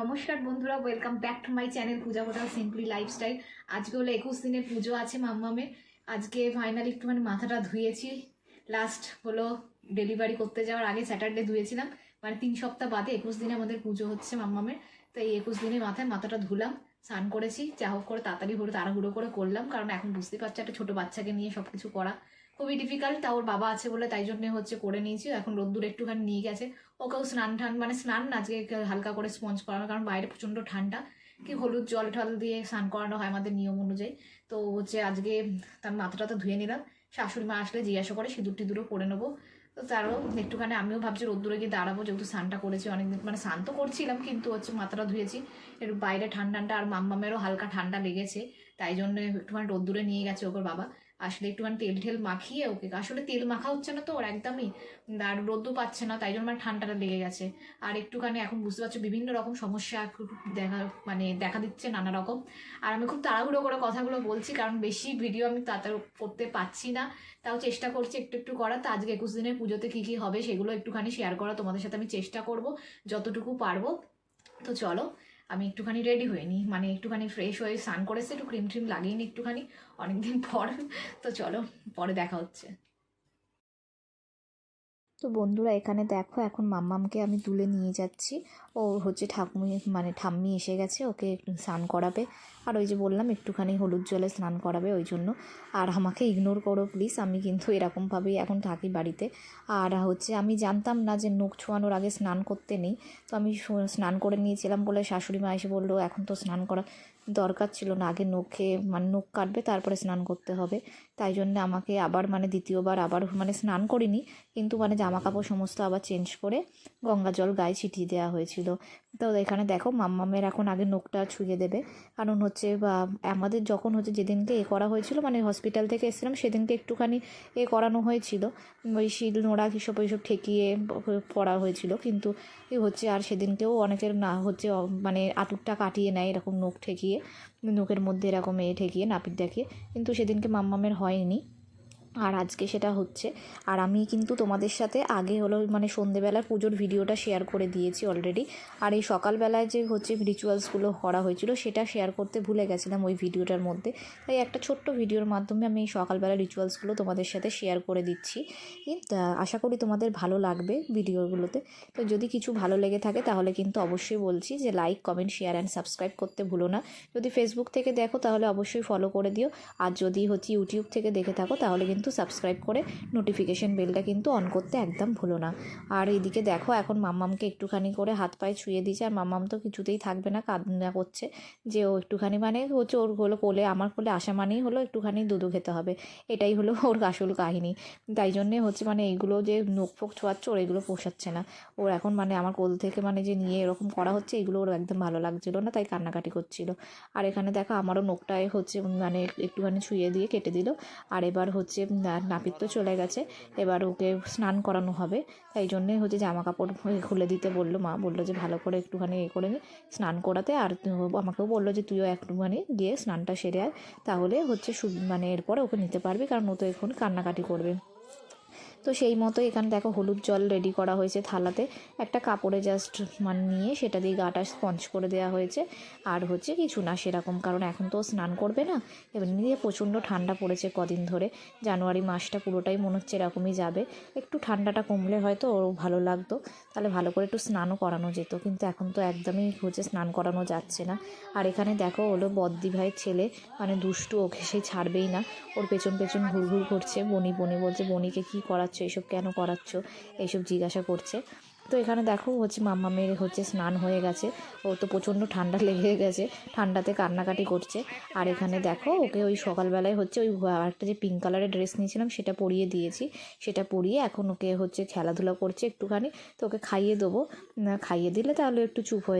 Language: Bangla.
নমস্কার বন্ধুরা welcome back to my channel Puja hotel simply lifestyle আজকে হলো একুশ দিনের পুজো আছে মাম্মামের। আজকে ফাইনালি একটুখানি মাথাটা ধুয়েছি। লাস্ট হলো ডেলিভারি করতে যাওয়ার আগে স্যাটারডে ধুয়েছিলাম। মানে তিন সপ্তাহ বাদে একুশ দিনে আমাদের পুজো হচ্ছে মাম্মামের। তো এই একুশ দিনে মাথায় মাথাটা ধুলাম, স্নান করেছি। যা হোক করে তাড়াতাড়ি হলো তাড়াহুড়ো করে করলাম। কারণ এখন বুঝতে পারছি, একটা ছোটো বাচ্চাকে নিয়ে সব কিছু করা। খুবই ডিফিকাল্ট তা ওর বাবা আছে বলে তাই জন্য হচ্ছে করে নিয়েছি। এখন রোদ্দুর একটুখানি নিয়ে গেছে। ওকেও স্নান টান মানে স্নান না, আজকে হালকা করে স্পঞ্জ করানো, কারণ বাইরে প্রচণ্ড ঠান্ডা। কি হলুদ জল টল দিয়ে স্নান করানো হয় আমাদের নিয়ম অনুযায়ী। তো হচ্ছে আজকে তার মাথাটা তো ধুয়ে নিলাম। শাশুড়ি মা আসলে জিজ্ঞাসা করে, সিঁদুর টিঁদুরও করে নেব। তো তারও একটুখানি আমিও ভাবছি রোদ্দুরে গিয়ে দাঁড়াবো, যেহেতু স্নানটা করেছি অনেকদিন মানে স্নান তো করছিলাম, কিন্তু হচ্ছে মাথাটা ধুয়েছি। একটু বাইরে ঠান্ডা আর মাম্মামেরও হালকা ঠান্ডা লেগেছে, তাই জন্য একটুখানি রোদ্দুরে নিয়ে গেছে ওকে বাবা। আসলে একটুখানি তেল ঠেল মাখিয়ে ওকে, আসলে তেল মাখা হচ্ছে না তো ওর একদমই আর রোদ্দু পাচ্ছে না, তাই জন্য মানে ঠান্ডাটা লেগে গেছে। আর একটুখানি এখন বুঝতে পারছ বিভিন্ন রকম সমস্যা দেখা মানে দেখা দিচ্ছে নানা রকম। আর আমি খুব তাড়াহুড়ো করে কথাগুলো বলছি, কারণ বেশি ভিডিও আমি তাড়াতাড়ি করতে পারছি না। তাও চেষ্টা করছি একটু একটু করার, তো আজকে একুশ দিনের পুজোতে কী কী হবে সেগুলো একটুখানি শেয়ার করা তোমাদের সাথে আমি চেষ্টা করব, যতটুকু পারব। তো চলো আমি একটুখানি রেডি হয়ে নিই মানে একটুখানি ফ্রেশ হয়ে স্নান করেছে, একটু ক্রিম ট্রিম লাগিয়ে নি একটুখানি। অনেকদিন পর, তো চলো, পরে দেখা হচ্ছে। তো বন্ধুরা, এখানে দেখো, এখন মাম্মামকে আমি তুলে নিয়ে যাচ্ছি। ও হচ্ছে ঠাকুমি মানে ঠাম্মি এসে গেছে, ওকে স্নান করাবে। আর ওই যে বললাম, একটুখানি হলুদ জলে স্নান করাবে ওই জন্য। আর আমাকে ইগনোর করো প্লিজ আমি কিন্তু এরকমভাবেই এখন থাকি বাড়িতে। আর হচ্ছে, আমি জানতাম না যে নখ ছোঁয়ানোর আগে স্নান করতে নেই। তো আমি স্নান করে নিয়েছিলাম বলে শাশুড়ি মা এসে বলল, এখন তো স্নান করা দরকার ছিল না। আগে নখে মানে নখ কাটবে, তারপরে স্নান করতে হবে। তাই জন্য আমাকে আবার মানে দ্বিতীয়বার আবার মানে স্নান করিনি। কিন্তু মানে জামা কাপড় সমস্ত আবার চেঞ্জ করে গঙ্গা জল গায়ে ছিটিয়ে দেওয়া হয়েছিল। তো এখানে দেখো, মাম্মামের এখন আগে নখটা ছুঁয়ে দেবে। কারণ হচ্ছে, বা আমাদের যখন হচ্ছে যেদিনকে এ করা হয়েছিল মানে হসপিটাল থেকে এসেছিলাম, সেদিনকে একটুখানি এ করানো হয়েছিল। ওই শিল, নোড়া কিসব ওইসব ঠেকিয়ে পড়া হয়েছিল। কিন্তু হচ্ছে আর সেদিনকেও অনেকের না হচ্ছে মানে আতুরটা কাটিয়ে নেয়, এরকম নখ ঠেকিয়ে। নখের মধ্যে এরকম এ ঠেকিয়ে নাপিত দেখে কিন্তু সেদিনকে মাম্মামের হয়নি। আর আজকে সেটা হচ্ছে। আর আমি কিন্তু তোমাদের সাথে আগে হলো মানে সন্ধেবেলার পুজোর ভিডিওটা শেয়ার করে দিয়েছি অলরেডি আর এই সকালবেলায় যে হচ্ছে রিচুয়ালসগুলো করা হয়েছিল, সেটা শেয়ার করতে ভুলে গেছিলাম ওই ভিডিওটার মধ্যে। তাই একটা ছোট্ট ভিডিওর মাধ্যমে আমি এই সকালবেলা রিচুয়ালসগুলো তোমাদের সাথে শেয়ার করে দিচ্ছি। আশা করি তোমাদের ভালো লাগবে ভিডিওগুলোতে। তো যদি কিছু ভালো লেগে থাকে, তাহলে কিন্তু অবশ্যই বলছি যে like comment share and subscribe করতে ভুলো না। যদি ফেসবুক থেকে দেখো, তাহলে অবশ্যই ফলো করে দিও। আর যদি হচ্ছে ইউটিউব থেকে দেখে থাকো, তাহলে কিন্তু সাবস্ক্রাইব করে নোটিফিকেশন বেলটা কিন্তু অন করতে একদম ভুলো না। আর এদিকে দেখো, এখন মাম্মামকে একটুখানি করে হাত পায়ে ছুঁয়ে দিয়েছে। আর মাম্মাম তো কিছুতেই থাকবে না, কান্না করছে যে ও একটুখানি মানে হচ্ছে ওর হলো কোলে, আমার কোলে আসা মানেই হলো একটুখানি দুধু খেতে হবে। এটাই হলো ওর আসল কাহিনী। তাই জন্যে হচ্ছে মানে এইগুলো যে নোখ ফোক ছোঁয়াচ্ছে, ওর এগুলো পোষাচ্ছে না। ওর এখন মানে আমার কোল থেকে মানে যে নিয়ে এরকম করা হচ্ছে, এগুলো ওর একদম ভালো লাগছিল না, তাই কান্নাকাটি করছিল। আর এখানে দেখো, আমারও নোখটায় হচ্ছে মানে একটুখানি ছুঁয়ে দিয়ে কেটে দিল। আর এবার হচ্ছে নাপিত তো চলে গেছে। এবার ওকে স্নান করানো হবে। তাই জন্যে হচ্ছে জামা কাপড় খুলে দিতে বলল মা। বলল যে ভালো করে একটুখানি এ করে স্নান করাতে। আর আমাকেও বলল যে তুইও একটুখানি গিয়ে স্নানটা সেরে আয়। তাহলে হচ্ছে মানে এরপরে ওকে নিতে পারবি। কারণ ও তো এখন কান্নাকাটি করবে। তো সেই মতো এখানে দেখো হলুদ জল রেডি করা হয়েছে থালাতে। একটা কাপড়ে জাস্ট মানে নিয়ে সেটা দিয়ে গাটা স্পঞ্জ করে দেওয়া হয়েছে। আর হচ্ছে কিছু না সেরকম, কারণ এখন তো স্নান করবে না। এমনি দিয়ে প্রচণ্ড ঠান্ডা পড়েছে কদিন ধরে। জানুয়ারি মাসটা পুরোটাই মনে হচ্ছে এরকমই যাবে। একটু ঠান্ডাটা কমলে হয়তো ওরও ভালো লাগতো। তাহলে ভালো করে একটু স্নানও করানো যেত, কিন্তু এখন তো একদমই হচ্ছে স্নান করানো যাচ্ছে না। আর এখানে দেখো হলো বদ্দি ভাইয়ের ছেলে মানে দুষ্টু, ওকে সে ছাড়বেই না। ওর পেছন পেছন ঘুর ঘুর করছে, বনি বনি বলছে, বনিকে কী করাচ্ছ এইসব কেন করাচ্ছ এইসব জিজ্ঞাসা করছে। তো এখানে দেখো হচ্ছে মাম্মা মেয়ের হচ্ছে স্নান হয়ে গেছে, ও তো প্রচণ্ড ঠান্ডা লেগে গেছে, ঠান্ডাতে কান্নাকাটি করছে। আর এখানে দেখো ওকে ওই সকালবেলায় হচ্ছে ওই একটা যে পিঙ্ক কালারের ড্রেস নিয়েছিলাম, সেটা পরিয়ে দিয়েছি। সেটা পরিয়ে এখন ওকে হচ্ছে খেলাধুলা করছে একটুখানি, তো ওকে খাইয়ে দেবো। খাইয়ে দিলে তাহলে একটু চুপ হয়ে